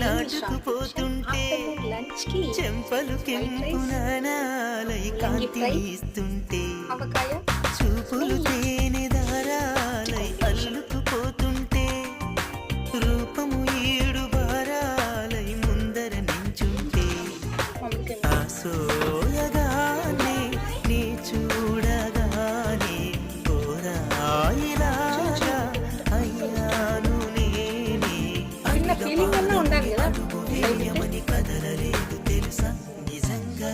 నాటుకుపోతుంటే చెంపలు కెంపునాలై కాంతి ఇస్తుంటే చూపులు తేనె దారాలై అల్లుకుపోతుంటే రూపము ఏడు భారాలై ముందర నించుంటే ఆ సోయగానే నీ చూడ ఫీలింగ్ అన్నా ఉండాలి కదా. తెలుసా? నిజంగా